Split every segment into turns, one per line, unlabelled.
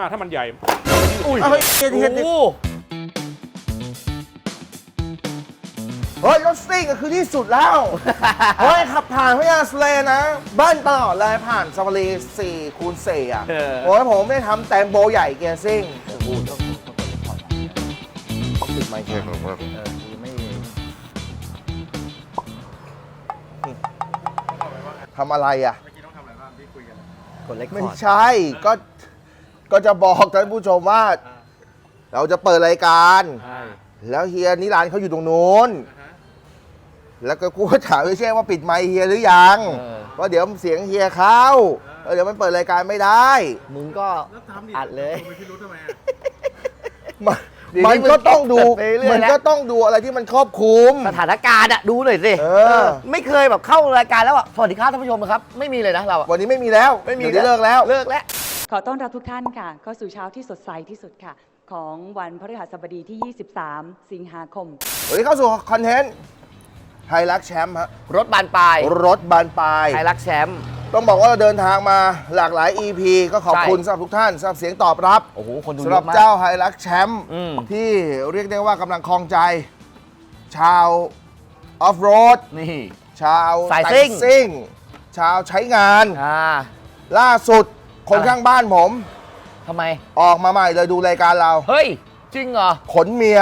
มากถ้ามันใหญ่
อุ้ย
เฮ้ยเฮียเฮีย
โอ้โห
เฮ้ยรถซิ่งก็คือที่สุดแล้ว เฮ้ย ขับผ่านพญาสเลนะเบิ้ลตลอดเลยผ่านซาฟารี4คูณ4อะ
เออ
โอ้ยผมได้ทำแตงโบใหญ่เกียร์ซิ่งโอ้โหต้องต้องปิดไมค์เกียร์
เออคือไม่
ทำอะไรอะ
กดเล็ก
ไม่
คอร์ด
ใช่ก็ ก็จะบอกท่านผู้ชมว่า เราจะเปิดรายการ
ใช่
แล้วเฮียนิรันดร์เขาอยู่ตรงนู้นแล้วก็กูก็ถามไม่ใช่ว่าปิดไมค์เฮียหรือยัง
เออ
ว่าเดี๋ยวเสียงเฮียเข้าแล้วเดี๋ยวมันเปิดรายการไม่ได้
มึงก็อัดเลย
มัน
เดี๋ยวนี้
มันก็ต้องดู
ไปเรื่อย
มัน
แล้ว
ก็ต้องดูอะไรที่มันครอบคลุม
สถานการณ์อะดูหน่อยสิ
เออ
ไม่เคยแบบเข้ารายการแล้วอะสวัสดีครับท่านผู้ชมครับ ไม่มีเลยนะเราอะ
วันนี้ไม่มีแล้ว
ไม่มี
เดี๋ยวนี้เลิกแล้ว
เลิกแล้ว
ขอต้อนรับทุกท่านค่ะ เข้าสู่เช้าที่สดใสที่สุดค่ะ ของวันพฤหัสบดีที่ 23 สิงหาคม
วันนี้เข้าสู่คอนเทนต์ไทยรักแชมป์ฮะ
รถบานปลาย
รถบานปลาย
ไทยรักแชมป์
ต้องบอกว่าเราเดินทางมาหลากหลาย EP ก็ขอบ
ใช่
คุณสำหรับทุกท่านสำหรับเสียงตอบรับ
โอ้โหคนดู
สำห
เย
รับ
อะมาก
เจ้าไฮรักแชมป์
อืม
ที่เรียกได้ว่ากำลังคลองใจ ชาวออฟโรด
นี่
ชาว
สาย
แต่
ซิ่ง
ซิ่งชาวใช้งาน
อ่า
ล่าสุด คน
อะไร
ข้างบ้านผม
ทำไม
ออกมาใหม่เลยดูรายการเรา
เฮ้ย จริงเหรอ
ขนเมีย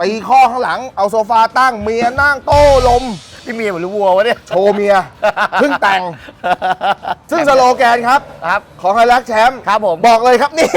ตีข้อข้างหลัง เอาโซฟาตั้งเมียนั่งโต้ลม
พี่เมียเหมือนลูกวัววะเนี่ย
โชว์เมียเพิ่งแต่ง ซึ่งสโลแกนครับ
ครับ
ของไฮรักแชมป์
ครับผม
บอกเลยครับนี่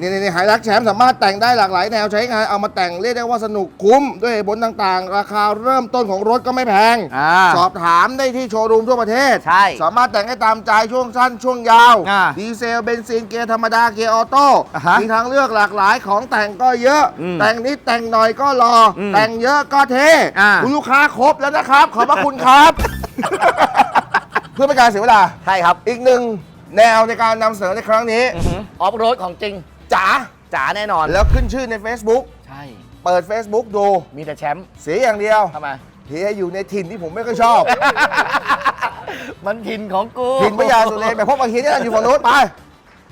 นี่นี่ไฮรักแชมป์สามารถแต่งได้หลากหลายแนวใช้งานเอามาแต่งเรียกได้ว่าสนุกคุ้ม ด้วยเหตุผลต่างๆ ราคาเริ่มต้นของรถก็ไม่แพง
อ่า
สอบถามได้ที่โชว์รูมทั่วประเทศ
ใช่
สามารถแต่งให้ตามใจช่วงสั้นช่วงยาว
อ่า
ดีเซลเบนซินเกียร์ธรรมดาเกียร์ออโต้
อ่าฮะ
มีทางเลือกหลากหลายของแต่งก็เยอะ
อืม
แต่งนิดแต่งหน่อยก็รออ
ม
แต่งเยอะก็เท่
อ่า
คุณลูกค้าครบแล้วนะครับ ขอบพระคุณครับ เพื่อเป็นการเสียเวลา
ใช่ครับ
อีกหนึ่งแนวในการนำเสนอในครั้งนี้
ออฟโรดของจริง
จ๋า
จ๋าแน่นอน
แล้วขึ้นชื่อใน Facebook
ใช่
เปิด Facebook ดู
มีแต่แชมป์
เสียอย่างเดียว
ทำไม
เฮียอยู่ในถิ่นที่ผมไม่ค่อยชอบ
มันถิ่นของกู
ถิ่นพญาสุเรนไปพบกับเฮียที่นั่นอยู่ฝั่งโน้นไป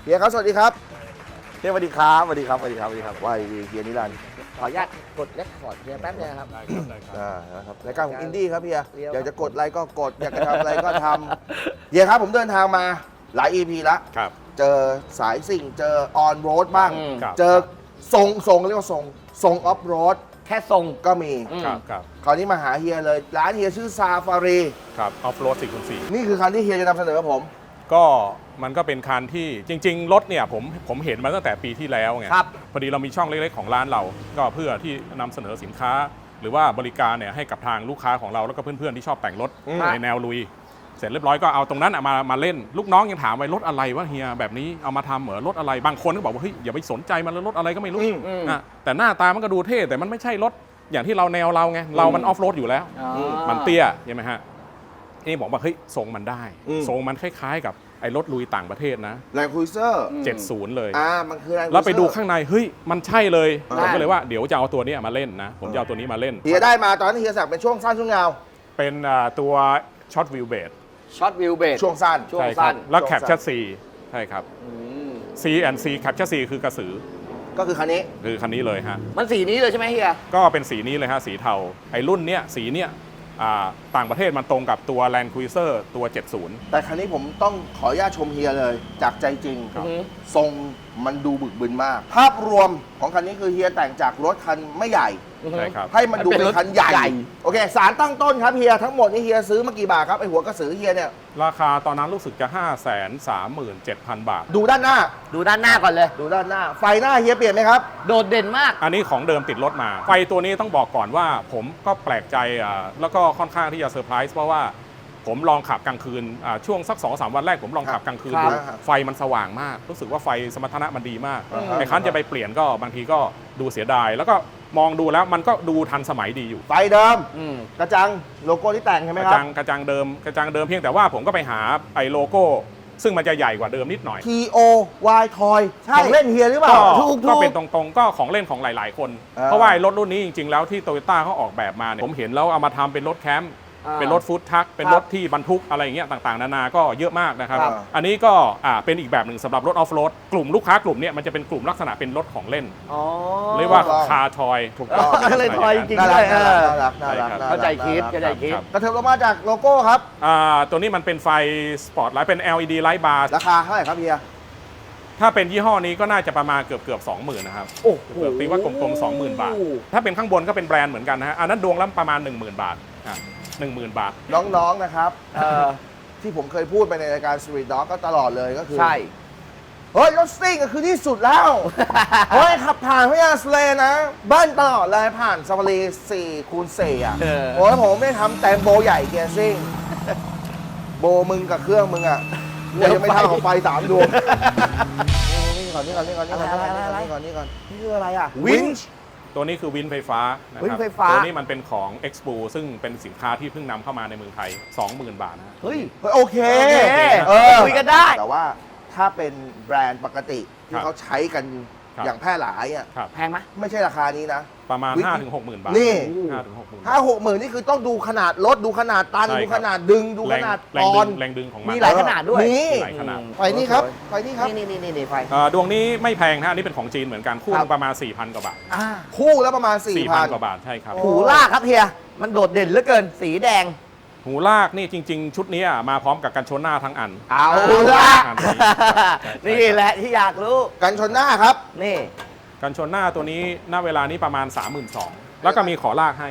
เฮียครับสวัสดีครับ
เฮ้ยสวัสดีครับสวัสดีครับสวัสดีครับสวัสดีครับ
ว่าดีเฮียนิรันดร์
ขออนุญาตกดเลคคอร์ดเพียงแป๊บเดียวนะครับ
อ่านะครับรายการของอินดี้ครับเฮีย
เลี้ยว
อยากจะกดอะไรก็กดอยากจะทำอะไรก็ทำเฮียครับผมเดินทางมา หลาย EP แล้ว
ครับ
เจอสายสิ่งเจอออนโรดบ้าง
อืม
ครับ
เจอทรงทรงเรียกว่าทรงทรงออฟโรด
แค่ทรง
ก็มี
อืม
ครับครับ
คราวนี้มาหาเฮียเลย ร้านเฮียชื่อซาฟารี
ครับออฟโรด4คูณ4
นี่คือคันที่เฮียจะนำเสนอผม
ก็มันก็เป็นคันที่จริง ๆ รถเนี่ยผมผมเห็นมาตั้งแต่ปีที่แล้วไง
ครับ
พอดีเรามีช่องเล็ก ๆ ของร้านเรา ก็เพื่อที่นำเสนอสินค้า หรือว่าบริการเนี่ยให้กับทางลูกค้าของเราแล้วก็เพื่อนๆที่ชอบแต่งรถ
อืม
ในแนวลุย เสร็จเรียบร้อยก็เอาตรงนั้นอะมามาเล่น ลูกน้องยังถามไปรถอะไรวะเฮียแบบนี้เอามาทำเหมือนรถอะไรบางคนก็บอกว่าเฮ้ยอย่าไปสนใจมันเลยรถอะไรก็ไม่รู้
อืม
อืม
อะแต่หน้าตามันก็ดูเท่แต่มันไม่ใช่รถอย่างที่เราแนวเราไงเรามันออฟโรดอยู่แล้ว
อ๋อ
มันเตี้ยใช่ไหมฮะนี่บอกว่าเฮ้ยทรงมันได้
อืม
ทรงมันคล้ายๆ กับไอ้รถลุยต่างประเทศนะ
แรงคุยเซอร์
70 เลย
อ่ามันคือแรงคุยเซอร์
แล้วไปดูข้างในเฮ้ยมันใช่เลย
อ่า
ผมก็เลยว่าเดี๋ยวจะเอาตัวเนี้ยมาเล่นนะผมจะเอาตัวนี้มาเล่น
เฮียได้มาตอนนั้นเฮียสั่งเป็นช่วงสั้นช่วงยาว
เป็นอ่าตัวช็อตวิวเบส
ช็อตวิวเบส
ช่วงสั้น
ช่วง
ใช่ค
สั้
รั
น
แล้ว
ช่วง
แคป
สั้น
ชัดซีใช่ครับ
อืม
C and C แคปชัดซีคือกระสือ
ก็คือคันนี้
คือคันนี้เลยฮะ
มันสีนี้เลยใช่ไหมเฮีย
ก็เป็นสีนี้เลยฮะ สีเทา ไอ้รุ่นเนี้ยสีเนี้ยอ่าต่างประเทศมันตรงกับตัว Land Cruiser ตัว 70
แต่คันนี้ผมต้องขออนุญาตชมเฮียเลย จากใจจริง
ครับ
อือฮึ
ทรง มันดูบึกบึนมาก ภาพรวมของคันนี้คือเฮียแต่งจากรถคันไม่ใหญ่
ใช่ครับ
ให้มันดู
มันเป็
เป็นน
รถ
คันใหญ่
ใหญ่
โอเค สารตั้งต้นครับเฮียทั้งหมดนี่เฮียซื้อมากี่บาทครับไอหัวกระสือเฮียเนี่ย
ราคาตอนนั้นรู้สึกจะ5 3 3 7 0 0 0 บาท
ดูด้านหน้า
ดูด้านหน้าก่อนเลย
ดูด้านหน้า ไฟหน้าเฮียเปลี่ยนไหมครับ
โดดเด่นมาก
อันนี้ของเดิมติดรถมา ไฟตัวนี้ต้องบอกก่อนว่า ผมก็แปลกใจอ่าแล้วก็ค่อนข้างที่จะเซอร์ไพรส์เพราะว่า ผมลองขับกลางคืนอ่าช่วงสัก2อสวันแรกผมลองขับกลางคืน
ครับ
ดูไฟมันสว่างมาก รู้สึกว่าไฟสมรรถนะมันดีมาก
อ่าฮะ
ไอ้คันจะไปเปลี่ยนก็บางทีก็ดูเสียดาย แล้วก็มองดูแล้วมันก็ดูทันสมัยดีอยู่
ไฟเดิม
อืม
กระจังโลโก้ที่แต่งใช่ไหม
กระ
ครั
จั
บ
งกระจังเดิมกระจังเดิมเพียงแต่ว่าผมก็ไปหาไอ้โลโก้ ซึ่งมันจะใหญ่กว่าเดิมนิดหน่อย
T O Y Toy
ใช่
ของเล่นเฮียหรือเปล่า
ก็
ถูก
ก็
ถูก
เป็นตรงๆ ก็ของเล่นของหลาย ๆ คน
อ่า
เพราะว่าไอ้รถรุ่นนี้จริงๆแล้วที่โตโยต้าเขาออกแบบมาเนี่ยผมเห็นแล้วเอามาทำเป็นรถแคมป์
อ่า
เป็นรถฟู้ดทักเป็น
ร
ถที่บรรทุกอะไรอย่างเงี้ยต่างๆ นานาก็เยอะมากนะครับอันนี้ก็เป็นอีกแบบหนึ่งสำหรับรถออฟโรดกลุ่มลูกค้ากลุ่มเนี้ยมันจะเป็นกลุ่มลักษณะเป็นรถของเล่นเรียกว่าคาทอย ถูกต้อง
ก็เลยทอยจริง
น่
ด้ยเอ่าเข้าใจคิดเข้าใจคิด
กระเทิบลงมาจากโลโก้ครับ
ตัวนี้มันเป็นไฟสปอร์ตไลท์เป็น LED ไลท์บาร์
ราคาเท่าไหร่ครับเฮีย
ถ้าเป็นยี่ห้อนี้ก็น่าจะประมาณเกือบเกือบสองหมื่นนะครับ
โอ้โห
เกือบตีว่ากลมๆสองหมื่นบาท ถ้าเป็นข้างบนก็เป็นแบรนด์เหมือนกันนะฮะอันนั้นดวงล้ะประมาณหนึ่งหมื่นบาทอะ 10,000 บาท
น้องๆนะครับที่ผมเคยพูดไปในรายการ Street Dog ก็ตลอดเลยก็คือ
ใช่
เฮ้ยรถซิ่งก็คือที่สุดแล้ว เฮ้ย ขับผ่านพญาสเลนะ บ้านตลอดเลยผ่านสาฟารีสี่คูณสี่อะ
เออ
โอ้ยผมไม่ทำแตงโบใหญ่เกียร์ซิ่ง โบมึงกับเครื่องมึงอะกู
ยั
งไม่เท่าของไฟสามดวงนี่ก่อนนี่ก่อนนี่ก่อนนี่ก่อนนี่ก่อนนี่ก่อน
นี่คืออะไรอะ
Winch
ตัวนี้คือวินไฟฟ้านะ
วิ
คนรับ
ไฟฟ้า
ตัวนี้มันเป็นของ Expo ซึ่งเป็นสินค้าที่เพิ่งนำเข้ามาในเมืองไทย 20,000 บาทนะฮะ
เฮ้ย
เฮ้ยโอเค
โอเค
เออ
คุยกันได้
แต่ว่าถ้าเป็นแบรนด์ปกติ
ค
ที่
รับ
เขาใช้กัน
ครับ
อย่างแพร่หลายอะ
ครับ
แพงไหม
ไม่ใช่ราคานี้นะ
ประมาณ
วิน
5-60,000บาท
นี่
5-60,000
ถ้าหกหมื่นนี่คือต้องดูขนาดรถดูขนาดตัน
ใช่
ดู
ค
ข
รับ
นาดดึงดู
แร
ข
ง
นาด
แร
ต
ง
อ
ดึ
น
งแรงดึงของมัน
มีหลายขนาดด้วย
นี่
หลายขนาด
ไฟนี่ครับไฟนี่ครับ
นี่นี่นี่นี่ไฟ
เอ่อดวงนี้ไม่แพงนะอันนี้เป็นของจีนเหมือนกันคู่
ครับ
ประมาณ 4,000 กว่าบาท
อ่า
คู่แล้วประมาณ4ี่พัน
4,000 กว่าบาทใช่ครับ
โอ้
หูลากครับเฮีย มันโดดเด่นเหลือเกิน สีแดง
หูลากนี่จริง ๆ ชุดนี้อะมาพร้อมกับกันชนหน้าทั้งอัน
เอาละนี่แหละที่อยากรู้
กันชนหน้าครับ
นี่
กันชนหน้าตัวนี้หน้าเวลานี้ประมาณ 32,000แล้วก็มีขอลากให้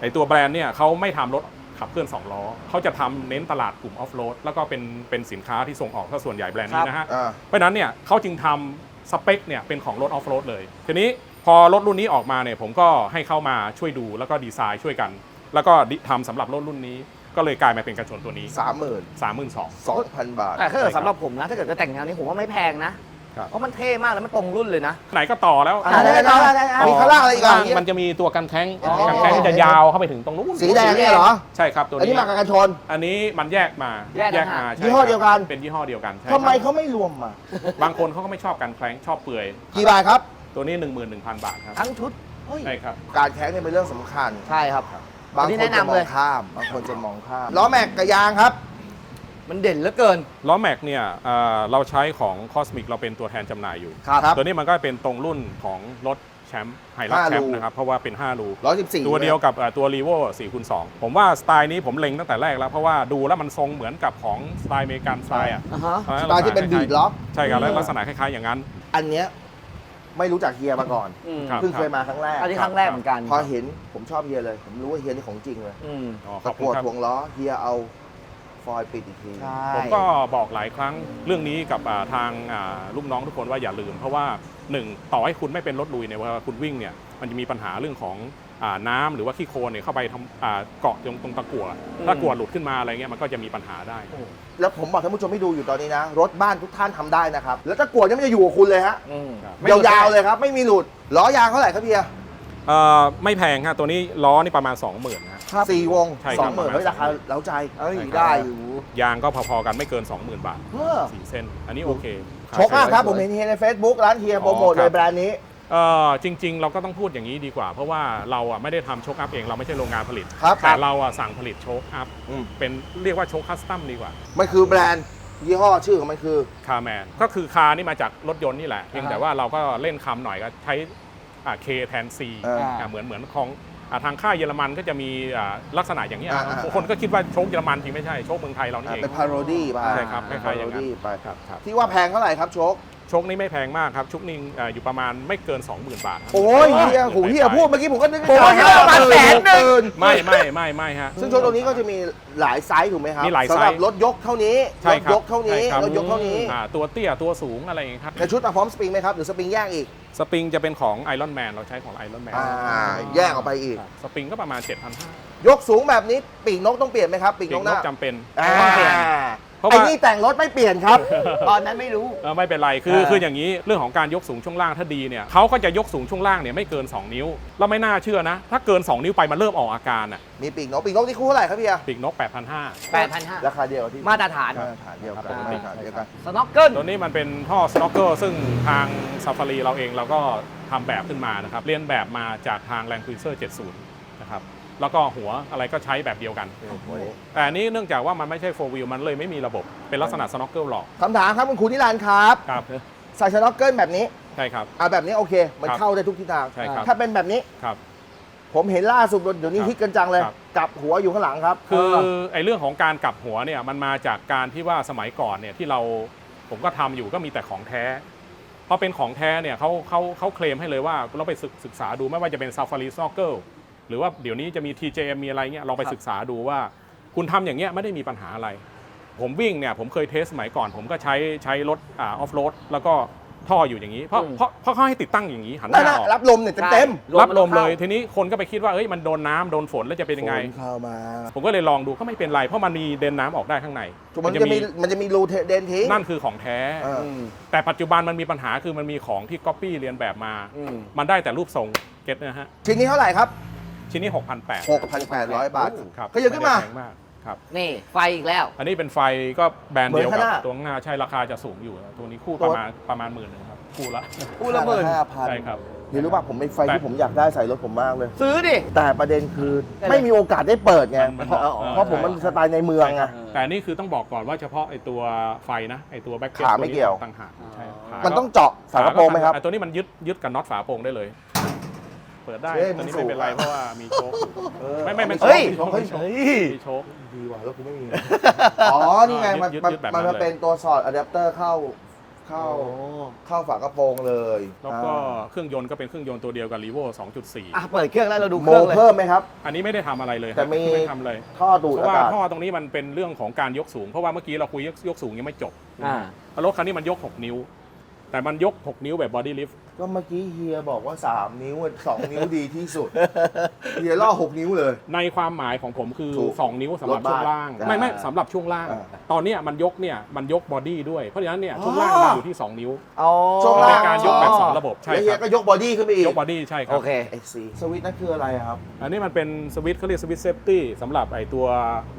ไอตัวแบรนด์เนี่ยเขาไม่ทำรถขับเคลื่อน2ล้อเขาจะทำเน้นตลาดกลุ่มออฟโรดแล้วก็เป็นเป็นสินค้าที่ส่งออกซะส่วนใหญ่แบรนด์นี้นะฮะ
อ่า
เพราะฉะนั้นเนี่ยเขาจึงทำสเปคเนี่ยเป็นของรถออฟโรดเลย ทีนี้พอรถรุ่นนี้ออกมาเนี่ยผมก็ให้เข้ามาช่วยดูแล้วก็ดีไซน์ช่วยกัน แล้วก็ดิทำสำหรับรถรุ่นนี้ ก็เลยกลายมาเป็นกันชนตัวนี้
สามหมื่น
32,000
สองพันบาท
แต่ถ้าเกิด
ใช่ครับ
สำหรับผมนะ ถ้าเกิดจะแต่งแนวนี้ผมว่าไม่แพงนะ
ครับ
เพราะมันเท่มากแล้วมันตรงรุ่นเลยนะ
ไหนก็ต่อแล้ว
อะได้ได้ได้ได้
มีข้างล่างอะไรอีกอะ
มันจะมีตัวกันแข้ง
อ๋อ
กันแข้งที่จะยาวเข้าไปถึงตรงนู้น
สีแดงเนี่ยเหรอ
ใช่ครับตัว
อันนี้
นี้
มากับกันชน
อันนี้มันแยกมา
แยกต่างหาก
มาใช่
ยี่ห้อเดียวกัน
เป็นยี่ห้อเดียวกันใช่
ทำไม
ครับ
เขาไม่รวมมา
บางคนเขาก็ไม่ชอบกันแข้งชอบเปลือย
กี่บาทครับ
ตัวนี้ 11,000 บาทครับ
ทั้งชุดเฮ้ย
ใช่ครับ
การแข่งเนี่ยเป็นเรื่องสำคัญ
ใช่ครับ
บาง
อันนี้
คน
แนะ
จะ
นำ
มอ
เล
ง
ย
ข้ามบางคนจะมองข้ามล้อแม็กกับยางครับ
มันเด่นเหลือเกิน
ล้อแม็กเนี่ยเอ่อเราใช้ของคอสมิกเราเป็นตัวแทนจำหน่ายอยู่
ครับ
ตัวนี้มันก็เป็นตรงรุ่นของรถแชมป์ไฮรัก
ห้า
แชม
รู
ป์นะครับ เพราะว่าเป็น 5 รู
ร้อยสิบสี่
ตัวเดียวกับเอ่อตัว r ีโว4คูณ2ผมว่าสไตล์นี้ผมเล็งตั้งแต่แรกแล้ว เพราะว่าดูแล้วมันทรงเหมือนกับของสไตล์อเมริกันสไตล์อะ
อ่าฮะ
สไตล์ที่เป็นบีดล็อก
ใช่ครับแล้วลักษณะคล้ายๆอย่างนั้น
อันเนี้ย ไม่รู้จักเฮียมาก่อน
อืม
ครับ
เพิ่งเคยมาครั้งแรก
อันนี้ครั้งแรกเหมือนกัน
พอเห็นผมชอบเฮียเลย ผมรู้ว่าเฮียนี่ของจริงเลย
อืม
อ๋อข
ตะ
อบคุ
กั
ณ
ว
ครับ
ถ่วงล้อเฮียเอาฟอยล์ปิดอีกที
ใช่
ผมก็บอกหลายครั้งเรื่องนี้กับอ่าทางอ่าลูกน้องทุกคนว่าอย่าลืม เพราะว่าหนึ่งต่อให้คุณไม่เป็นรถลุยเนี่ยเวลาคุณวิ่งเนี่ยมันจะมีปัญหาเรื่องของ อ่าน้ำหรือว่าขี้โคลนเนี่ยเข้าไปทำอ่าเกาะตรงตรงตะกั่วถ้ากลัวหลุดขึ้นมาอะไรเงี้ยมันก็จะมีปัญหาได้
แล้วผมบอกท่านผู้ชมที่ดูอยู่ตอนนี้นะ รถบ้านทุกท่านทำได้นะครับ แล้วตะกั่วเนี่ยมันจะอยู่กับคุณเลยฮะ
อืม
ครับ
ยาวๆเลยครับ ไม่มีหลุดล้อยางเท่าไหร่ครับเฮีย
เอ่อไม่แพงฮะตัวนี้ล้อนี่ประมาณ 20,000นะ
สี่วง
ใช่
ส
ครั
อบงหมื่น
ประมาณ
เฮ้ยราคาเล้าใจ
เอ้ย
ใช่ครับ
ได้อยู่
ยางก็พอๆกันไม่เกิน 20,000 บาท
เออ
สี่เส้น อันนี้โอเค
ชกมากครับผมเห็นเฮียใน Facebook ร้านเฮียโปรโมท
อ๋อครั
เล
บ
ยแบรนด์นี้
เออจริง ๆ เราก็ต้องพูดอย่างนี้ดีกว่า เพราะว่าเราอะไม่ได้ทำโชคอัพเองเราไม่ใช่โรงงานผลิต
ครับ
แต่เราอะสั่งผลิตโชคอัพ
อืม
เป็นเรียกว่าโชคคัสตัมดีกว่า
มันคือแบรนด์ยี่ห้อชื่อของมันคือ
คาร์แมนก็คือคาร์นี่มาจากรถยนต์นี่แหละเพียงแต่ว่าเราก็เล่นคำหน่อยก็ใช้เคแทนซี
เอออ่
เหมือนเหมือนของอ่าทางค่ายเยอรมันก็จะมีอ่าลักษณะอย่างนี้ย
อ่าอ่า
คนก็คิดว่าโชคเยอรมันจริงไม่ใช่โชคเมืองไทยเรานี่
อะ
เอง
เป็นพาโรดี้ไป
ใช่ครับคล้ายๆอย่างนั้น
พาโรดี้ไป
ครับครับ
ที่ว่าแพงเท่าไหร่ครับโชค
โชคนี้ไม่แพงมากครับชุกนิ่งอ่าอยู่ประมาณไม่เกิน 20,000 บาทครับ
โอ้ยเฮียโหเฮียพูดเมื่อกี้ผมก็นึก
โอ้ยเฮียประมาณแสนหนึ่ง
ไม่ไม่ไม่ไม่ฮะ
ซึ่งโชคตัวนี้ก็จะมีหลายไซส์ถูกไหมครับ
มีหลายไซส์
สำหรับรถยกเท่านี้
ใช่
รถ
ครับ
ยกเท่านี้
ใช่ครับ
รถยกเท่านี้
อ่าตัวเตี้ยตัวสูงอะไรอย่างเงี้ยครับ
ในชุดมาพร้อมสปริงไหมครับหรือสปริงแยกอีก
สปริงจะเป็นของไอรอนแมนเราใช้ของไอรอนแมน
อ่าแยกออกไปอีก
สปริงก็ประมาณ7,500
ยกสูงแบบนี้ปีกนกต้องเปลี่ยนไหมครับปีก
ปี
น
ก
กห
น
น้าก
จำเป็น
อ่า
ต้องเปลี่ยน
เพราะ
ไอ้
ว่า
นี่แต่งรถไม่เปลี่ยนครับ
ตอนนั้นไม่รู้
เออไม่เป็นไรคือ
เออ
คืออย่างนี้เรื่องของการยกสูงช่วงล่างถ้าดีเนี่ยเขาก็จะยกสูงช่วงล่างเนี่ยไม่เกิน 2 นิ้ว เราไม่น่าเชื่อนะ ถ้าเกิน 2 นิ้วไปมันเริ่มออกอาการอะ
มีปีกนกปีกนกนี่คู่เท่าไหร่ครับพี่อะ
ปีกนก 8,500
8,500
ราคาเดียวกับที่
มาตรฐาน
มาตรฐานเดียวกัน
อ่า
มาตรฐานเดียวกัน
สน็อกเกิล
ตัวนี้มันเป็นท่อสโน k เกอร์ซึ่งทางซ a ฟารีเราเองเราก็ทำแบบขึ้นมานะครับเรียนแบบมาจากทาง Land Cruiser 70 นะครับ แล้วก็หัวอะไรก็ใช้แบบเดียวกัน แต่อันนี้เนื่องจากว่ามันไม่ใช่โฟวิลมันเลยไม่มีระบบเป็นลักษณะสโนว์เกิลหลอก
คำถามครับคุณครูนิรันดร์ครับ
ครับ
ใส่ชน็อกเกิลแบบนี้
ใช่ครับ
อ่าแบบนี้โอเค มัน
ครับ
เข้าได้ทุกทิศทาง
ใช่ครับ
ถ้าเป็นแบบนี้
ครับ
ผมเห็นล่าสุดเดี๋ยวนี้
ครับ
ฮิตกันจังเลย
ครับ
กลับหัวอยู่ข้างหลังครับ
คือ
เออ
ไอ้เรื่องของการกลับหัวเนี่ยมันมาจากการที่ว่าสมัยก่อนเนี่ยที่เราผมก็ทำอยู่ก็มีแต่ของแท้พอเป็นของแท้เนี่ยเขาเขาเขาเคลมให้เลยว่าเราไปศึกศึกษาดูไม่ว่าจะเป็น Safari s n o r k e l หรือว่าเดี๋ยวนี้จะมี TJM มีอะไรเงี้ยลองไปศึกษาดูว่า คุณทำอย่างเงี้ยไม่ได้มีปัญหาอะไร ผมวิ่งเนี่ยผมเคยเทสสมัยก่อน ผมก็ใช้ใช้รถอ่าออฟโรดแล้วก็ท่ออยู่อย่างนี้ เพราะ
อืม
เพราะเพราะเขาให้ติดตั้งอย่างนี้หันห
นั่น
น้า
น่ะ
ออก
รับลมเนี่ยเต็ม
รับลม
น
เลย
ข้า
ทีนี้คนก็ไปคิดว่าเอ้ยมันโดนน้ำโดนฝนแล้วจะเป็น
ๆ
ยังไง
ฝนเข้ามา
ผมก็เลยลองดูก็ไม่เป็นไร เพราะมันมีเดนน้ำออกได้ข้างใน
มันจะมีมันจะมีรูเดนทิ้ง
นั่นคือของแท้
เออ
แต่ปัจจุบันมันมีปัญหาคือมันมีของที่ก๊อปปี้เรียนแบบมา
อืม
มันได้แต่รูปทรงเก็ตนะฮะ
ชิ้นนี้เท่าไหร่ครับ
ชิ้นนี้ 6,800
6,800 บาท
ครับ
ก็เยอะขึ้นมา
ไได้แพงกครับ
นี่ไฟอีกแล้ว
อันนี้เป็นไฟก็แบรนด์เดียว
เหมือน
กับ
ข้างหน้า
ตัวข้างหน้าใช่ราคาจะสูงอยู่ตัวนี้คู่
ตั
ป
ว
ระมาณประมาณหมื่นหนึ่งครับ คู่ละ
คู่ละหมื่น
ห้าพัน
ใช่ครับ
เดี๋ยวรู้ป่ะผมเป็นไฟ
แต่
ที่ผมอยากได้ใส่รถผมมากเลย
ซื้อดิ
แต่ประเด็นคือ
ได้เลย
ไม่มีโอกาสได้เปิดไง
มัน
เพราะ
เออ
เพราะผมมันสไตล์ในเมืองไง
แต่อันนี่คือต้องบอกก่อนว่าเฉพาะไอตัวไฟนะไอตัวแบ็คเก็ต
ขาไม่เกี่ยว
ต่างหากใช่ขา
มันต้องเจาะฝากระโปรงไหมครับ
อ่าตัวนี้มันยึดยึดกับน็อตฝาโปรงได้เลย เปิดได้
เฮ้ย
ตัวนี้
มันสู
ไม่
ง
เป็นไร
อะ
เพราะว่ามีโชคอยู่
เออ
ไม่ไม่ไม่
เฮ้ย
โชค
เฮ้ย
มีโชค
เฮ้ย
มีโชค
ดีว่ะรถกูไม่มี อ๋อ นี่ไง มัน
ยึด
มัน
ยึดแบบนั้
มัน
น
มา
เลย
เป็นตัวสอดอะแดปเตอร์เข้าเข้าเข้าฝากระโปรงเลย
แล้วก็
อ่า
เครื่องยนต์ก็เป็นเครื่องยนต์ตัวเดียวกับ r ีโว
อะ
2.4
เปิดเครื่องแล้วเราดูเค
โม
รื่องเลย
เพิ่มไหมครับ
อันนี้ไม่ได้ทำอะไรเลย
แต่มี
ไม่ทำเลย
ท่อดูด
เพราะ
อา
ว่าา
ศ
กท่อตรงนี้มันเป็นเรื่องของการยกสูง เพราะว่าเมื่อกี้เราคุยยกยกสูงยังไม่จบ
อ่า
รถคันนี้มันยก 6 นิ้ว แต่มันยก 6 นิ้วแบบบอดี้ลิฟต์
ก็เมื่อกี้เฮียบอกว่า 3 นิ้วอะสองนิ้วดีที่สุด เฮียล่อ 6 นิ้วเลย
ในความหมายของผมคือ
ถูก
2 นิ้วสำหรับ
รถบ้าน
ช่วงล่าง
อ่า
ไม่ไม่สำหรับช่วงล่าง
อ่า
ตอนเนี้ยมันยกเนี่ยมันยกบอดี้ด้วย เพราะฉะนั้นเนี่ยช่วงล่าง
อ๋อ
มันอยู่ที่ 2 นิ้ว
อ๋อ
ช่วง
เป็
ล่าง
นการยกแบบสองระบบใช่
แล้ว
ค
เฮีย
รับ
ก็ยกบอดี้ขึ้นไปอีก
ยกบอดี้ใช่ครั
โอบ เค
XC สวิตช์นั่นคืออะไรอะครับ
อันนี้มันเป็นสวิตช์เขาเรียกสวิตช์เซฟตี้สำหรับไอตัว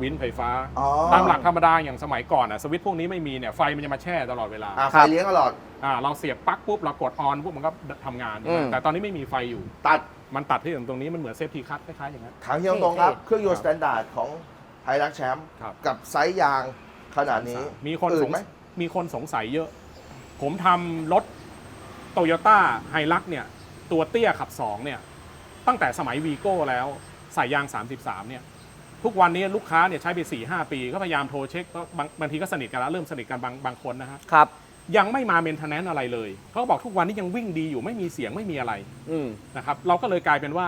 วินไฟฟ้า
อ๋อ
ตามหลักธรรมดาอย่างสมัยก่อนอะสวิตช์พวกนี้ไม่มีเนี่ยไฟมันจะมาแช่ตลอดเวลา
อะไฟ
ครับ
เลี้ยงตลอด
อ่าเราเสียบปลั๊กปุ๊บเรากดออนปุ๊บมันก็ทำงาน
อืม
แต่ตอนนี้ไม่มีไฟอยู่
ตัด
มันตัดที่ตรงนี้มันเหมือนเซฟตี้คัทคล้ายๆอย่างนั้น
ถามเฮียตรงๆครับ
เท่ๆ
เครื่องยนต์สแตนดาร์ดของไฮรักแชมป์
ครับ
กับไซส์ยางขนาดนี้
มีคน
อื่
ส
น
ง
ไหม
มีคนสงสัยเยอะ ผมทำรถโตโยต้าไฮลักเนี่ย ตัวเตี้ยขับ 2 เนี่ย ตั้งแต่สมัยวีโก้แล้วใส่ยาง 33 เนี่ย ทุกวันนี้ลูกค้าเนี่ยใช้ไป 4-5 ปี ก็พยายามโทรเช็คก็บางบางทีก็สนิทกันแล้ว เริ่มสนิทกันบางบางคนนะฮะ
ครับ
ยังไม่มาเมนเทนแนนอะไรเลย เขาก็บอกทุกวันนี้ยังวิ่งดีอยู่ไม่มีเสียงไม่มีอะไร
อืม
นะครับเราก็เลยกลายเป็นว่า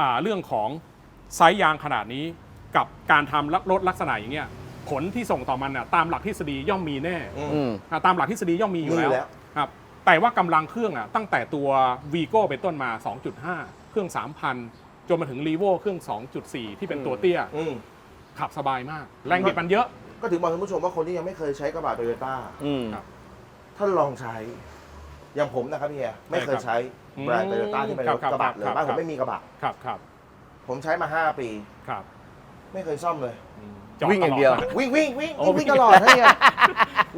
อ่าเรื่องของไซส์ยางขนาดนี้กับการทำรถลักษณะอย่างเงี้ยผลที่ส่งต่อมันน่ะตามหลักทฤษฎีย่อมมีแน่
อืม
อืม
อ่าตามหลักทฤษฎีย่อมมีอยู่
มีอยู่แล้
แล้ววครับแต่ว่ากำลังเครื่องอะตั้งแต่ตัว v ีโก้เป็นต้นมา 2.5 เครื่อง 3,000 จนมาถึง r ีโวเครื่อง 2.4 ที่เป็นตัวเตี้ย
อืม
ขับสบายมาก แรงบิดมันเยอะ
ก็ถึงบอกคุณผู้ชมว่าคนที่ยังไม่เคยใช้กระบะโตโยต้า
อืม
ครับ
ท่านลองใช้ อย่างผมนะครับเฮียไม่เคยใช้
อืม
แบรนด์โตโยต้าที่เป็นรถ
ครับ
กระบะ
ครับ
เลย
ครับ
บ้านผ
ครั
ม
บ
ไม่มีกระบะ
ครับครับ
ผมใช้มา5ปี
ครับ
ไม่เคยซ่อมเลย
อืมจด
วิ่งอย่างเดียว
ตลนะ
วิ่งวิ่งวิ่ง
โอ้
วิ่ง
วิ่ง
ตลอดให้เฮีย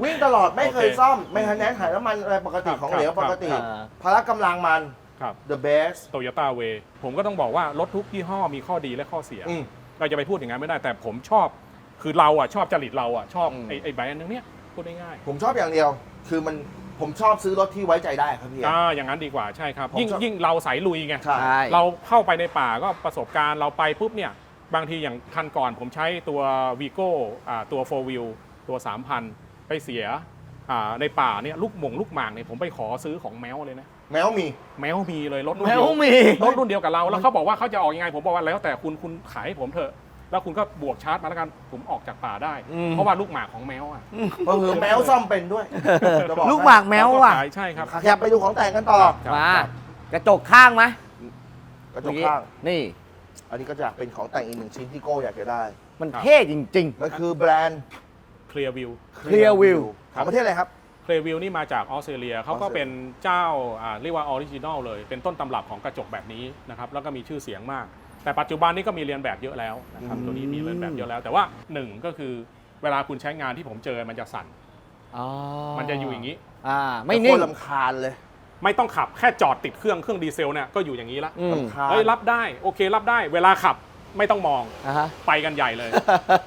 วิ่งตลอดไม่เคย
โอเค
ซ่อม ไม่ทันแนนถ่ายน้ำมันอะไรปกติ
ครับ
ของเหลว
ครับ
ปกติ
ครับ
พละกำลังมัน
ครับ
the best
โตโยต้าเวผมก็ต้องบอกว่ารถทุกยี่ห้อมีข้อดีและข้อเสีย
อืม
เราจะไปพูดอย่างนั้นไม่ได้ แต่ผมชอบ คือเราอะชอบจริตเราอะชอบ
อืม
ไอ้ไอ้แบรนด์นึงเนี้ยพูดง่าย
ผมชอบอย่างเดียว คือมันผมชอบซื้อรถที่ไว้ใจได้ครับพี่
ๆอ่าอย่างนั้นดีกว่าใช่ครับ
ผม
ยิ่ง
ชอบ
ยิ่งเราสายลุยไง
ใช่
ใช่
เราเข้าไปในป่าก็ประสบการณ์เราไปปุ๊บเนี่ย บางทีอย่างคันก่อนผมใช้ตัววีโก้ตัว 4 wheel ตัว 3,000 ไปเสียอ่าในป่าเนี่ยลูกหมงลูกหมากเนี่ยผมไปขอซื้อของแมวเลยนะ
แมวมี
แมวมีเลยรถรุ่น
แม
เดียวว
มี
รถรุ่นเดียวกับเราแล้วเขาบอกว่าเขาจะออกยังไงผมบอกว่าแล้วแต่คุณคุณขายให้ผมเถอะ แล้วคุณก็บวกชาร์จมาแล้วกันผมออกจากป่าได้
อืม
เพราะว่าลูกหมากของแมวอะ
เผื่อๆแมวซ่อมเป็นด้วยจะบอก
ลูกหมากแมวอะ
ขายใช่ครับ
แคบไปดูของแต่งกันต่อ
ครับ
มา
ครับ
กระจกข้างไหม
กระจกข้าง
นี่
อันนี้ก็จะเป็นของแต่งอีกหนึ่งชิ้นที่โก้อยากจะได้
มันเท่จริง
มันคือแบรนด์
เคลียร์วิว
Clear View
ของประเทศอะไรครับ
เคลียร์วิวนี่มาจากออสเตรเลียเขาก็เป็นเจ้าอ่าเรียกว่าออริจินอลเลย เป็นต้นตำรับของกระจกแบบนี้นะครับแล้วก็มีชื่อเสียงมาก แต่ปัจจุบันนี้ก็มีเรียนแบบเยอะแล้วนะครับ
อืม
ตัวนี้มีเรียนแบบเยอะแล้ว แต่ว่าหนึ่งก็คือเวลาคุณใช้งานที่ผมเจอมันจะสั่น
ๆอ๋อ
มันจะอยู่อย่างนี้
อ่า ไม่นิ่ง
โคตรลำคาญเลย
ไม่ต้องขับแค่จอดติดเครื่องเครื่องดีเซลเนี่ยก็อยู่อย่างนี้ละ
อืม
ลำคาญ
เฮ้ยรับได้โอเครับได้ เวลาขับ ไม่ต้องมอง
อ่าฮะ
ไปกันใหญ่เลย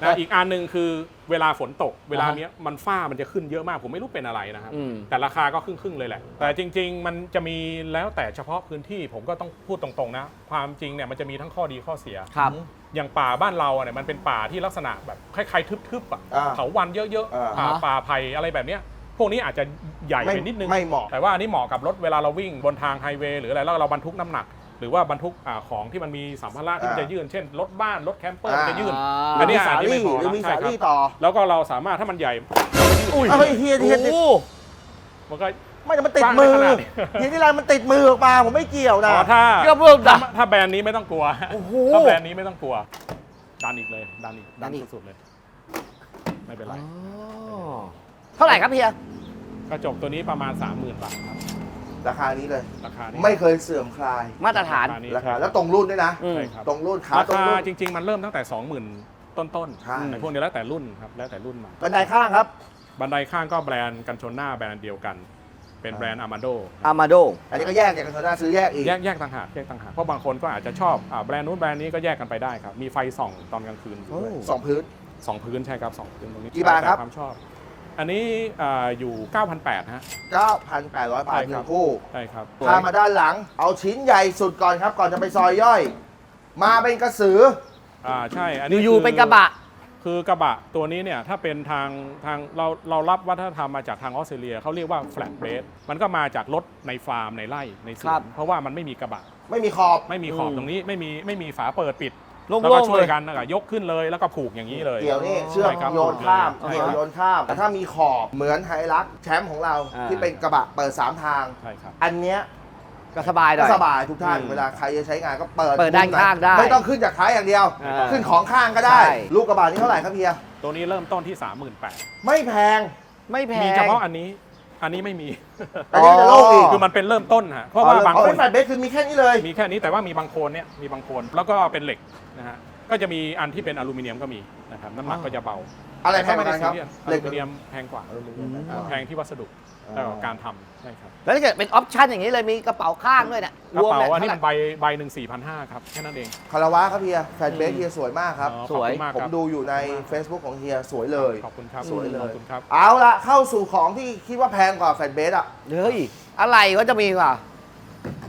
นะอีกอันหนึ่งคือเวลาฝนตก เวลาเนี้ยมันฝ้ามันจะขึ้นเยอะมากผมไม่รู้เป็นอะไรนะครับ
อืม
แต่ราคาก็ครึ่งๆเลยแหละ แต่จริง ๆ มันจะมีแล้วแต่เฉพาะพื้นที่ผมก็ต้องพูดตรงๆนะ ความจริงเนี่ยมันจะมีทั้งข้อดีข้อเสีย
ครับ
อย่างป่าบ้านเราเนี่ยมันเป็นป่าที่ลักษณะแบบคล้ายๆทึบๆอะ
อ่า
เถาวันเยอะ
อ่า
ๆป่าป่าไผ่อะไรแบบเนี้ยพวกนี้อาจจะใหญ่
ไม่
ไปนิดนึง
ไม่เหมาะ
แต่ว่าอันนี้เหมาะกับรถเวลาเราวิ่งบนทางไฮเวย์หรืออะไรแล้วเราบรรทุกน้ำหนัก หรือว่าบรรทุกอ่าของที่มันมีสัมภาระที่มันจะยื่นเช่นรถบ้านรถแคมเปอร์มันจะยื่น
อ่า
อันนี้
มีสา
อาจจะไม่
ลี่
พอ
หรือมี
ใช่
สา
ครับ
ลี่ต่อ
แล้วก็เราสามารถถ้ามันใหญ่
เฮ้ยเฮียเฮีย
โอ้
มันก็
ไม่แต่มันติดมือ
ฟังได้ขนาดนี้
เฮียที่ร้านมันติดมือออกมาผมไม่เกี่ยวนะ
อ๋อถ้า
เกือบรวม
ถ้า
จ้ะ
ถ้าแบรนด์นี้ไม่ต้องกลัว
โอ้โห
ถ้าแบรนด์นี้ไม่ต้องกลัวดันอีกเลยดันอีก
ดั
ดั
น
น
อีก
สุดๆเลย ไม่เป็นไร
เท่าไหร่ครับเฮีย
กระจกตัวนี้ประมาณ 30,000 บาทครับ
ราคานี้เลย
ราคานี้
ไม่เคยเสื่อมคลาย
มาตรฐาน
นี้
ราคา
ใช่
แล้วตรงรุ่นด้วยนะ
อืม
ใช่ครับ
ตรงรุ่นขา
รา
ตรง
คา
รุ่น
จริง ๆ มันเริ่มตั้งแต่ 20,000 ต้น
ใช่
ๆในพวกนี้แล้วแต่รุ่นครับแล้วแต่รุ่นมา
บันไดข้างครับ
บันไดข้างก็แบรนด์กันชนหน้าแบรนด์เดียวกัน เป็นแบรนด์อามาโด
อามาโด
อันนี้ก็แยกจากกันโซดาซื้อแยกอีก
แยกแยกต่างหากแยกต่างหากเพราะบางคนก็อาจจะชอบอ่าแบรนด์นู้นแบรนด์นี้ก็แยกกันไปได้ครับ มีไฟส่องตอนกลางคืนด้วย
สองพื้น
สองพื้นใช่ครับสองพื้นตรงนี้
กี่บาทครับ
แล้วแต่ความชอบ อันนี้อ่าอยู่ 9,800ฮะ
9,800 บาท
ใช่
ห
ครั
นึ่
บ
งคู่
ใช่ครับ
พามาด้านหลัง เอาชิ้นใหญ่สุดก่อนครับ ก่อนจะไปซอยย่อย มาเป็นกระสือ
อ่าใช่ อันนี้
อยู่
คื
ๆเป็นกระบะ
คือกระบะตัวนี้เนี่ยถ้าเป็นทางทางเราเรารับวัฒนธรรมมาจากทางออสเตรเลียเขาเรียกว่า flat bed มันก็มาจากรถในฟาร์มในไร่ในสว
ครั
น
บ
เพราะว่ามันไม่มีกระบะ
ไม่มีขอบ
ไม่มีขอบ
อืม
ตรงนี้ไม่มีไม่มีฝาเปิดปิด
โล่
แล้วก็
งๆ
ช่ว
เลยย
กันนะครับยกขึ้นเลยแล้วก็ผูกอย่างนี้เลย
เกี่ยวนี่เชือก
ใช่ครับ
โยนข้าม
ใช่
เกี่ย
ควรับ
โยนข้ามแต่ถ้ามีขอบเหมือนไฮรักแชมป์ของเรา
อ่า
ที่เป็นกระบะเปิด3ทาง
ใช่ครับ
อันเนี้ย
ก็สบายหน่
ก็
อย
สบายทุกท่าน
อืม
เวลาใครจะใช้งานก็เปิด
เปิดด้าน
มุมห
ข้างได้
ไม่ต้องขึ้นจากท้ายอย่างเดียว
อ่า
ขึ้นของข้างก็ได้
ใช่
ลูกกระบะนี้เท่าไหร่ครับเพีย
ตัวนี้เริ่มต้นที่ 38,000
ไม่แพง
ไม่แพง
มีเฉพาะอันนี้ อันนี้ไม่มี
อันนี้จะโล่งอีก
คือมันเป็นเริ่มต้นฮะเพราะว่าบาง
เอา
ค
เป็นนแฟลตเบสคือมีแค่นี้เลย
มีแค่นี้แต่ว่ามีบางโคนเนี่ยมีบางโคนแล้วก็เป็นเหล็กนะฮะ ก็จะมีอันที่เป็นอลูมิเนียมก็มีนะครับน้ำหนักก็จะเบา
อะไรแพงกว่ากันครับ
อลูมิเนียมแพงกว่าแพงที่วัสดุแล้วก็การทำใช่ครับ
แล้วถ้าเกิดเป็นออปชั่นอย่างนี้เลยมีกระเป๋าข้างด้วยเนี่ย
กระเป๋า
นี่ย
อันนี้
เท่า
มัน
ไหร่
ใบใบหนึ่งสี่พันห้าครับแค่นั้นเอง
คาราวะครับเฮียแฟลตเบสเฮียสวยมากครับ
อ๋อ
สวย
ขอบคุณมาก
ผม
ครับ
ดูอยู่ใน Facebook ของเฮียสวยเลย
ขอบคุณครับ
สวยเลย
ขอบคุณครับ
เอาละเข้าสู่ของที่คิดว่าแพงกว่าแฟลตเบสอะ
เฮ้ยอะไรก็จะมีว่ะ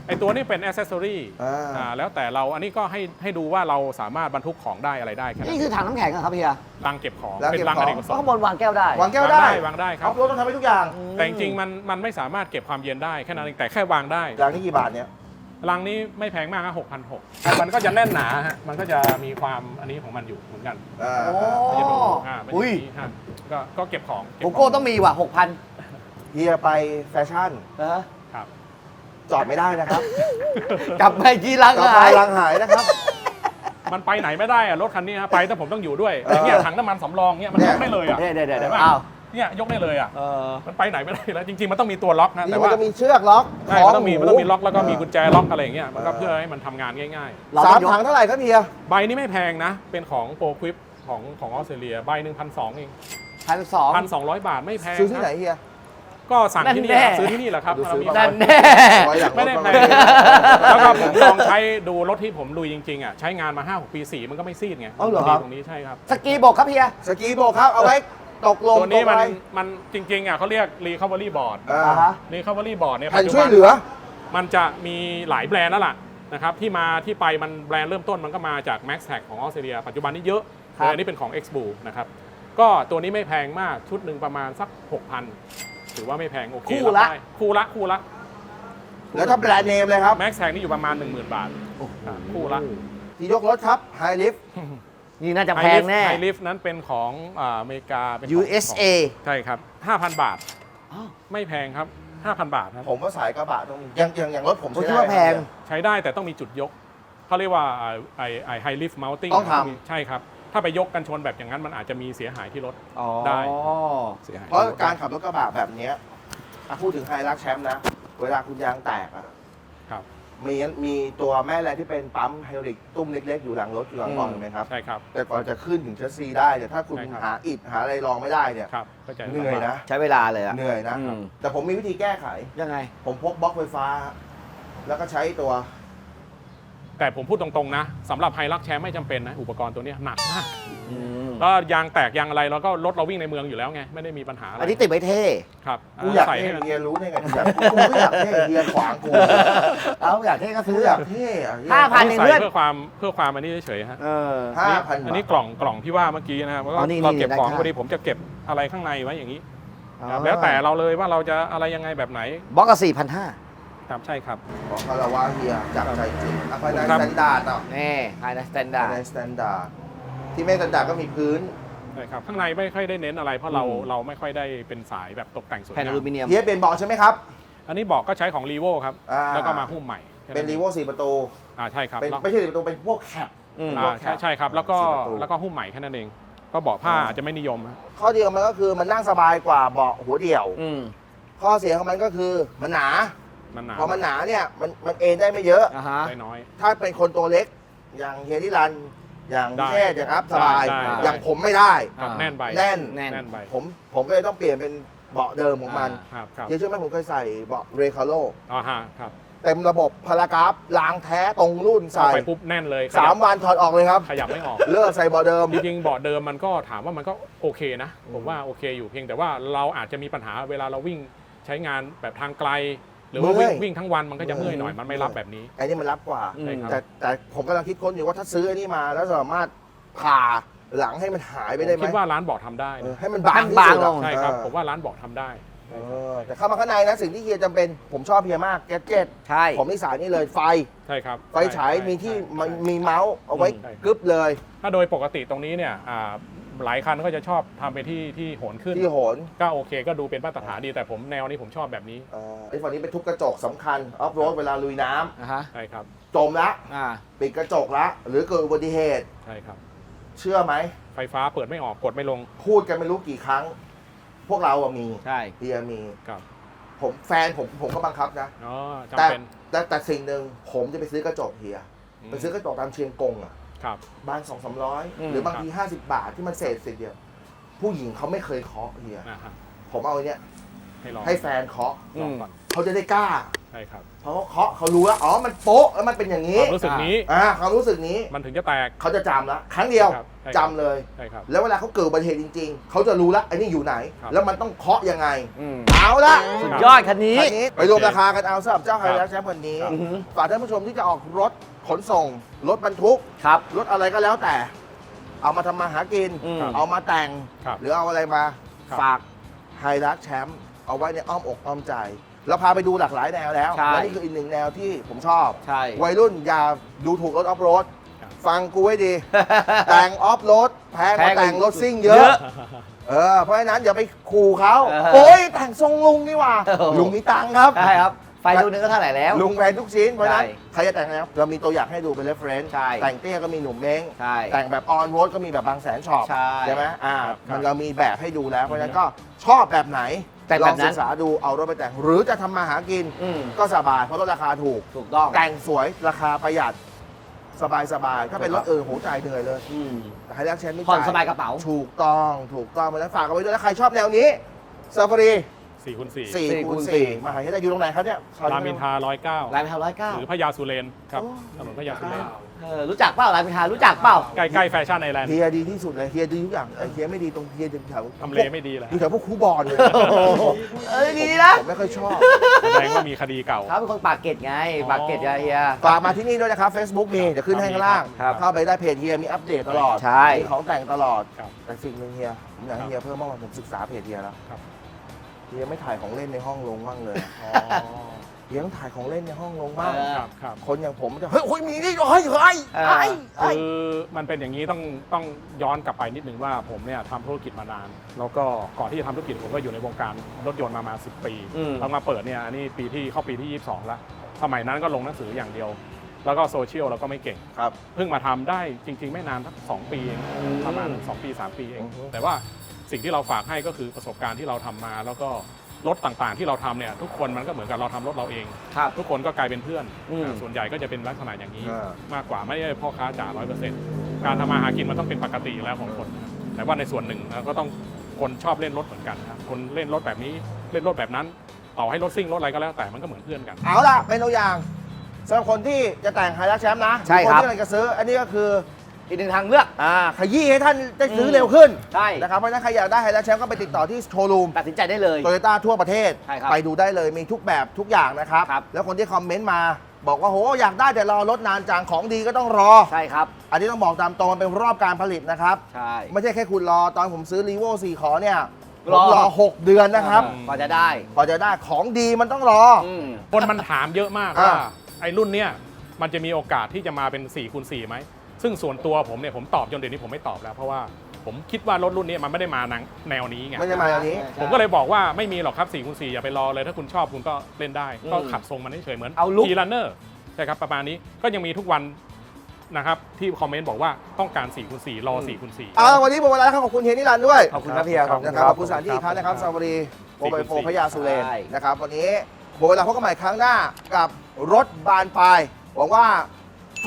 ไอตัวนี้เป็นอ c เซสซอรี่
อ่า
อ่า แล้วแต่เราอันนี้ก็ให้ให้ดูว่าเราสามารถบรรทุกของได้อะไรได้แค่นั้
นี่
น
คือถังน้ำแข็งเหรอครับเฮีย
รังเก็บของ
รังเก็บ
เป็นรัง
ของ
อเนกประส
เพราะ
ง
ข้าง
ค์
บนวางแก้วได้
วางแก้วได้
วางได้ค
อ
รั
อบฟโรดต้องทำให้ทุกอย่าง
แต่จริงๆมันมันไม่สามารถเก็บความเย็นได้แค่นั้นเองแต่แค่วางได้
ร้านนี้กี่บาทเนี่ย
รังนี้ไม่แพงมากนะหกพันหกมันก็จะแน่นหนาฮะ มันก็จะมีความอันนี้ของมันอยู่เหมือนกัน
อ่า
โอ้
มันจะดูอ่ามันจะ
อุ้ย
มีฮะก็ก็เก็บของเบ
โก
ข
โก้ต้องมีว่ะหกพัน
เฮียไปแฟชั่น
ครับ
จอดไม่ได้นะครับ
กลับไปที่ร้าน
กลับ
ขา
ไป
ย
รังหายนะครับ
มันไปไหนไม่ได้อะรถคันนี้ฮะไปแต่ผมต้องอยู่ด้วย
เออ
เนี่ยถังน้ำมันสำรองเนี่ยมัน
เนี่ย
ยกได้เลยอะ
เดี๋ยวเดี๋ยวเดี๋ยว
เห็นปะ
อ้าว
เนี่ยยกได้เลยอะ
เออ
มันไปไหนไม่ได้แล้วจริงๆมันต้องมีตัวล็อกนะ
นี่
แต่
มัน
ว่า
จะมีเชือกล็อก
ใช่
ข
มันต้องมีมันต้องมีล็อกแล้วก็มี
เกุ
ญแจล็อกอะไรอย่างเงี้ยมันก็เพื่อให้มันทำงานง่าย
เรา
สา
ต้อ
ม
งยก
ถังเท่าไหร่ครับเฮีย
ๆ ใบนี้ไม่แพงนะ เป็นของโปรควิปของของออสเตรเลียใบหนึ่งพันสองเอง
พันสอง
พันสองร้อยบาทไม่แพง
ซื้อที่ไหน
ครับ
เฮีย
ก็สั่งที่นี่
นั่นแน่
ครับซื้อที่นี่แหละครับ
ดูซื้อ
เรามี
บ้าง
นั่นแน่
ไว้หลังรถ
ไม่ได้แพ
บ้าง
งแล้วก็ผมลองใช้ดูรถที่ผมลุยจริงๆอะใช้งานมา5 6ปีสีมันก็ไม่ซีดไง
เอาเหรอครับ
ตรงนี้ใช่ครับ
สกีบกครับเฮีย
สกีโบกครับเอาไว้ตกลง
ตัวนี้
ตก
มัน
อะไร
มันจริงๆอะเขาเรียก recovery board
อ่า
อ่าฮะ
recovery board เนี่ย
แผ่น
ปัจจุ
ช่วย
บัน
เหลือ
มันจะมีหลายแบรนด์แล้วล่ะนะครับที่มาที่ไปมันแบรนด์เริ่มต้นมันก็มาจาก Max Tag ของออสเตรเลียปัจจุบันนี้เยอะ
ครับ
แต่อันนี้เป็นของ x b o นะครับก็ตัวนี้ไม่แพงมากชุดหนึ่งประมาณสัก 6,000 ถือว่าไม่แพงโอเค
คู่
รับ
ละ
ได้คู่ละคู่ละ
แล้วถ้าแบรนด์เนมเลยครับ
Max Tag นี่อยู่ประมาณ 10,000 บาทอ่าคู่ละ
ที่ยกรถครับไฮลิฟ
นี่น่าจะแพงแน่
ไฮลิฟนั้นเป็นของอ่าอเมริกาเป็นของ
USA
ใช่ครับ 5,000 บาท
อ้าว
ไม่แพงครับ 5,000 บาทครับ
ผมว่าสายกระบะต้องยังยังอย่างรถผม
ผม
ใช้
คิด
ได้
ว่าแพง
ใช้ได้แต่ต้องมีจุดยกเขาเรียกว่าไอไอไฮลิฟต์มัลติ้ง
ต้องทำ
ใช่ครับ ถ้าไปยกกันชนแบบอย่างนั้นมันอาจจะมีเสียหายที่รถ
อ๋อ
ได้ เสียหาย
เพราะ
ที่ถ
การขับรถกระบะแบบเนี้ยอะพูดถึงไฮรักแชมป์นะ เวลาคุณยางแตกอะ
ครับ
มีมีตัวแม่แรงที่เป็นปั๊มไฮดรอลิกตุ้มเล็ก ๆ อยู่หลังรถอยู่หลังกล่อง
อืม
เห็นไหมครับ
ใช่ครับ
แต่ก่อนจะขึ้นถึงเชสซีได้แต่ถ้าคุณ
ใช่ครับ
หาอิฐหาอะไรรองไม่ได้เนี่ย
ครับเข้าใจ
เหนื่อยนะ
ใช้เวลาเลยอะ
เหนื่อยนะ
อืม
แต่ผมมีวิธีแก้ไข
ยังไง
ผมพกบล็อกไฟฟ้า แล้วก็ใช้ตัว
แต่ผมพูดตรงๆนะสำหรับไฮรักแชมป์ไม่จำเป็นนะ อุปกรณ์ตัวเนี้ยหนักมาก
อืม
ก็ยางแตกยางอะไรแล้วก็รถเราวิ่งในเมืองอยู่แล้วไง ไม่ได้มีปัญหาอะไร
อันนี้ติดไว้เท่
ครับ
กูอยาก
ใส่
เท่
ให้มัน
เฮียรู้ได้ไงกูอยากกูไม่อยากเท่เฮียขวางกู
เอาอยากเท่ก็
กู
ซื้อ
อยากเท่อะเฮีย
ห้าพัน
ใส่เพื่อความเพื่อความอันนี้เฉยๆฮะ
เออ
ห้าพัน
อันนี้กล่องกล่องที่ว่าเมื่อกี้นะครับแล้วก็
อ๋อนี่
เราเก็บ
นี่
ของ
ด้านข้าง
พอดีผมจะเก็บอะไรข้างในไว้อย่างนี้ครับแล้วแต่เราเลยว่าเราจะอะไรยังไงแบบไหน
บล็อกก็สี่พันห้า
ครับใช่ครับ
บอกคาราวะเฮียจากใจจริงอะภายใน
ครับ
สแตนดาร์ดเนาะ
แน่ภายในสแตนดา
ภาย
ร์ด
ในสแตนดาร์ดที่ไม่สแตนดาร์ดก็มีพื้น
ใช่ครับ ข้างในไม่ค่อยได้เน้นอะไร เพราะเรา
อืม
เราไม่ค่อยได้เป็นสายแบบตกแต่งสวย
แผ่นองาลู
ม
มิเนียม
เฮียเป็นเบาะใช่ไหมครับ
อันนี้บอกก็ใช้ของรีโวครับ
อ่า
แล้วก็มาหุ้มใหม่แค่
เป็นรีโวสี่ประตู
อ่าใช่ครับ
เป็น
แล้ว
ไม่ใช่สี่ประตูเป็นพวกแคป
อืม
อ่าใช่ใช่ครับแล้วก็
สี่ประตู
แล้วก็หุ้มใหม่แค่นั้นเอง ก็เบอกผ้า
อ่า
อาจจะไม่นิยมฮะ
ข้อดีของมันก็คือมันนั่งสบายกว่าเบาะหัวเดี่ยว
อืม
ข้อเสียของมันก็คือมันหนา
มันหนา
พอมันหนาเนี่ยมันมันเอนได้ไม่เยอะ
อ่าฮะ
ได้น้อย
ถ้าเป็นคนตัวเล็ก อย่างเฮียที่รัน อย่าง
ได้
พี่เทศอย่างอัพสบาย
ได้ได้
อย่างผมไม่ได้
ครับ
อ่า
แน่นไป
แน่น
แน่น
แน่นไป
ผมผมก็เลยต้องเปลี่ยนเป็นเบาะเดิมของมัน
ครับครับ
เฮียเชื่อไหมผมเคยใส่เบาะเรคาโล
อ๋อฮะครับ
เต็มระบบพารากราฟล้างแท้ตรงรุ่น
เอา
ใส่
ไปปุ๊บแน่นเลยข
สา
ยั
ม
บ
วันถอดออกเลยครับ
ขยับไม่ออก
เลิกใส่เบาะเดิม
จริงๆเบาะเดิมมันก็ถามว่ามันก็โอเคนะ ผมว่าโอเคอยู่เพียงแต่ว่าเราอาจจะมีปัญหาเวลาเราวิ่งใช้งานแบบทางไกล หรือว่าวิ่ง
เมื่อย
วิ่งทั้งวันมันก็จะเมื่อยหน่อย
เมื่อย
มันไม่รับแบบนี้
ไอ้นี่มันรับกว่า
อืม
ใช่ครับ
แต่แต่ผมกำลังคิดค้นอยู่ว่าถ้าซื้อไอ้นี่มาแล้วสามารถผ่าหลังให้มันหายไปได้ไหม
คิดว่าร้านเบาะทำได้
เออ
นะ
ให้มันบาง
ให้มัน
ที่สุด
บางลง
อะ
ใช่ครับ
เออ
ผมว่าร้านเบาะทำได้
เออแต่เข้ามาข้างในนะสิ่งที่เฮียจำเป็นผมชอบเฮียมากแกเจ็ต
ใช่
ผมนี่สายนี่เลยไฟ
ใช่ครับ
ไฟฉาย
ใช่
มีที่
ใช่
มัน
ใช่
มีเมาส์เอาไว้
ใช่ครับ
กึ๊บเลย
ถ้าโดยปกติตรงนี้เนี่ยอ่า หลายคันก็จะชอบทำไปที่ที่โหนขึ้น
ที่โหน
ก็โอเค ก็ดูเป็นมาตรฐานดีแต่ผมแนวนี้ผมชอบแบบนี้
เอ่อไอ้ฝั่งนี้เป็นทุบกระจกสำคัญออฟโรดเวลาลุยน้ำ
อ่าฮะ
ใช่ครับ
จมละ
อ่า
ปิดกระจกละ หรือเกิดอุบัติเหตุ
ใช่ครับ
เชื่อไหม
ไฟฟ้าเปิดไม่ออกกดไม่ลง
พูดกันไม่รู้กี่ครั้ง พวกเราอะมี
ใช่
เฮียมี
ครับ
ผมแฟนผมผมก็บังคับนะ
อ๋อ
แต่
จำเป็น
แต่แต่สิ่งหนึ่งผมจะไปซื้อกระจกเฮีย
ม
ไปซื้อกระจกตามเชียงกงอะ
ครับ
บานสองสามร้อย
อืม
หรือบางทีห้าสิบบาทที่มันเศษสิเดียว ผู้หญิงเขาไม่เคยเคาะเฮีย
อ่าฮะ
ผมเอาไอ้เนี้ย
ให้ลอง
ให้แฟนเคาะ
ลองก่อน
เขาจะได้กล้า
ใช่ครับ
เพราะเขาเคาะเขารู้แล้วอ๋อมันโป๊ะแล้วมันเป็นอย่าง
ค
นี้
วามรู้สึกนี้
อ่าความรู้สึกนี้
มันถึงจะแตก
เขาจะจำละครั้งเดียว
ครับใช่ครับ
จำเลย
ใช่ครับ
แล้วเวลาเขาเกิดอุบัติเหตุจริง ๆ เขาจะรู้ละไอ้นี่อยู่ไหน
ครับ
แล้วมันต้องเคาะยังไง
อืม
เอาละ
สุดยอดคันนี้
คันนี้ไปรวมราคากันเอาสำหรับเจ้าไฮ
ครับ
แลกแชมป์คนนี้
ครับ
อือหือ
ฝากท่านผู้ชมที่จะออกรถ ขนส่ง รถบรรทุก
ครับ
รถอะไรก็แล้วแต่ เอามาทำมาหากิน
อืม
เอามาแต่ง
ครับ
หรือเอาอะไรมา
ครับ
ฝากไฮรักแชมป์เอาไว้ในอ้อมอกอ้อมใจแล้วพาไปดูหลากหลายแนวแล้ว
ใช่
และนี่คืออีกหนึ่งแนวที่ผมชอบ
ใช่
วัยรุ่นอย่าดูถูกรถออฟโรด
ครับ
ฟังกูไว้ดี แต่งออฟโรดแพงก
แพ
ว่าง
กว่า
แต่งรถซิ่งเย
เย
อะ
อะ
เออเพราะฉะนั้นอย่าไปขู่เขา
เออ
โอ้ยแต่งทรงลุงนี่หว่า
โอ้โห
ลุงมีตังค์ครับ
ใช่ครับ ไฟดูนึงก็เท่าไหร่แล้ว
ลุงแพงทุกชิ้นเพราะฉะนั้น
ใช่
ใครจะแต่งแล้วเรามีตัวอย่างให้ดูเป็น reference
ใช่
แต่งเตี้ยก็มีหนุ่มเม้ง
ใช่
แต่งแบบออนโรดก็มีแบบบางแสนช็อป
ใช่
ไหมอ่า
ครับ
มันเรามีแบบให้ดูแล้ว เพราะฉะนั้นก็ชอบแบบไหน
แต่ง
ล
แบ
อง
บนั้น
ศึกษาดูเอารถไปแต่ง หรือจะทำมาหากิน
อืม
ก็สบายเพราะรถราคาถูก
ถูกต้อง
แต่งสวยราคาประหยัดสบายสบายๆถ้าเป็นรถเออโหจ่ายเหนื่อยเลย
อืม
แต่ไฮแลกเชนไม่
ผ่อน
จ่าย
สบายกระเป๋า
ถูกต้องถูกต้องเพราะฉะนั้นฝากเอาไว้ด้วยแล้วใครชอบแนวนี้ซาฟารี
4คูณ4
สี่
สี่
คู
คู
ณ
ณ
สี่
สี่
มหาวิทยาลัยอยู่ตรงไหนครับเนี่ย
รามอินทรา109
รามอินทราร้อยเก้า
หรือพญาสุเรนครับถนนพญาสุเรน
เออรู้จักเปล่ารามอินทรารู้จักเปล่า
ใกล้ๆแฟชั่นไอแลนด์
เฮียดีที่สุดเลยเฮียดีทุกอย่างไอ้เฮียไม่ดีตรงเฮียอยู่แถว
ทำเลไม่ดีเลย
อยู่แถวพวกคูบอลเลย
เอ้ยดีนะ
ผมไม่ค่อยชอบ
แสดงว่ามีคดีเก่า
เขาเป็นคนปากเกร็ดไงปากเกร็ดไงเฮีย
ฝากมาที่นี่ด้วยนะครับ Facebook มีเดี๋ยวขึ้นให้ข้างล่าง
ครับ
เข้าไปได้เพจเฮียมีอัปเดตตลอด
ใช่
มีของแต่งตลอด
ครับ
แต่สิ่งหนึ่งเฮียผมอยากให้เฮียเพิ่มมากกว่าผมศึกษาเพจเฮียแล้ว
ครับ
เฮียไม่ถ่ายของเล่นในห้องลงบ้างเลย
อ๋อ
เฮียต้องถ่ายของเล่นในห้องลงบ้าง
เออ
ครับครับ
คนอย่างผมจะเฮ้ยโอ้ยมีนี่เฮ้ยเฮ้ย
เออ
เฮ้ยเฮ้ย
คือมันเป็นอย่างนี้ต้องต้องย้อนกลับไปนิดนึงว่าผมเนี่ยทำธุรกิจมานาน แล้วก็ก่อนที่จะทำธุรกิจผมก็อยู่ในวงการรถยนต์มามา 10 ปี
อืม
เรามาเปิดเนี่ยอันนี้ปีที่เข้าปีที่ 22 แล้วสมัยนั้นก็ลงหนังสืออย่างเดียว แล้วก็โซเชียลเราก็ไม่เก่ง
ครับ
เพิ่งมาทำได้จริง ๆ ไม่นานสักสองปีเองประมาณสองปี 3 ปีเอง
อือฮึ
แต่ว่า สิ่งที่เราฝากให้ก็คือประสบการณ์ที่เราทำมา แล้วก็รถต่างๆ ที่เราทำเนี่ยทุกคนมันก็เหมือนกับเราทำรถเราเอง
ครับ
ทุกคนก็กลายเป็นเพื่อน
อืม
อ่าส่วนใหญ่ก็จะเป็นลักษณะอย่างนี้
อ่าม
มากกว่าไม่ได้พ่อค้าจ๋าร้อยเปอร์เซ็นต์การทำมาหากินมันต้องเป็นปกติอยู่แล้วของคนนะครับแต่ว่าในส่วนหนึ่งเราก็ต้องคนชอบเล่นรถเหมือนกันนะครับคนเล่นรถแบบนี้เล่นรถแบบนั้น ต่อให้รถซิ่งรถอะไรก็แล้วแต่มันก็เหมือนเพื่อนกัน
เอาล่ะเป็นตัวอย่างสำหรับคนที่จะแต่งไฮรักแชมป์นะ
ใช่ครับ
นที่กำลังจะซื้อ อันนี้ก็คือ
อีกหนึ่งทางเลือก
อ่าขยี้ให้ท่านได้ซื้อเร็วขึ้น
ใช่
นะครับเพราะฉะนั้นใครอยากได้ไฮรักแชมป์ก็ไปติดต่อที่โชว์รูม
ตัดสินใจได้เลย
โตโยต้าทั่วประเทศ
ใช่ครับ
ไปดูได้เลยมีทุกแบบทุกอย่างนะครับ
ครับ
แล้วคนที่คอมเมนต์มา บอกว่าโหอยากได้แต่รอรถนานจังของดีก็ต้องรอ
ใช่ครับ
อันนี้ต้องบอกตามตรงมันเป็นรอบการผลิตนะครับ
ใช่
ไม่ใช่แค่คุณรอตอนผมซื้อรีโว4ขอเนี่ยผ
รอ
มรอ 6 เดือนนะครับ
กว่าจะได้
กว่าจะได้ของดีมันต้องรอ
อืม
คนมันถามเยอะมาก
อ่า
ว่า ไอ้รุ่นเนี้ยมันจะมีโอกาสที่จะมาเป็น4ี่คูณสี่ไหม ซึ่งส่วนตัวผมเนี่ยผมตอบจนเดี๋ยวนี้ผมไม่ตอบแล้ว เพราะว่าผมคิดว่ารถรุ่นนี้มันไม่ได้มานังแนวนี้ไง
ไม่ใช่มาอย่างนี้
ผมก็เลยบอกว่าไม่มีหรอกครับ4ี่คูณสี่อย่าไปรอเลยถ้าคุณชอบคุณก็เล่นได้ ก็ขับทรงมันเฉยๆเหมือน
เอาลุค
ทีลันเนอร์ใช่ครับประมาณนี้ก็ยังมีทุกวันนะครับที่คอมเมนต์บอกว่าต้องการ4ี่คูณสี่รอ4ี่คูณสี่
เอาวันนี้หมดเวลาแล้วครับขอบคุณเฮียนิรันดร์ด้วย
ขอบคุณครับพี่อาร์
ขอบคุณ
นะครับขอบคุณสถานที่อีกครั้งนะครับซาวรีโอเปโฟพญาสุเรน
ใช่
นะครับวันนี้หมดเวลาพบกันใหม่ครั้งหน้ากับรถบานปลายหวังว่า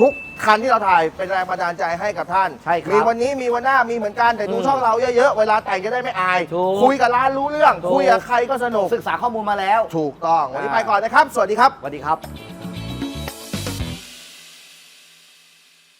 ทุกคันที่เราถ่ายเป็นแรงบันดาลใจให้กับท่าน
ใช่ครับ
มีวันนี้มีวันหน้ามีเหมือนกันแต่ดู
อืม
ช่องเราเยอะๆ เวลาแต่งจะได้ไม่อาย
ถูก
คุยกับร้านรู้เรื่อง
ถูก
คุยกับใครก็สนุก
ศึกษาข้อมูลมาแล้ว
ถูกต้อง วันนี้
อ่า
ไปก่อนนะครับ สวัสดีครับ
สวัสดีครับ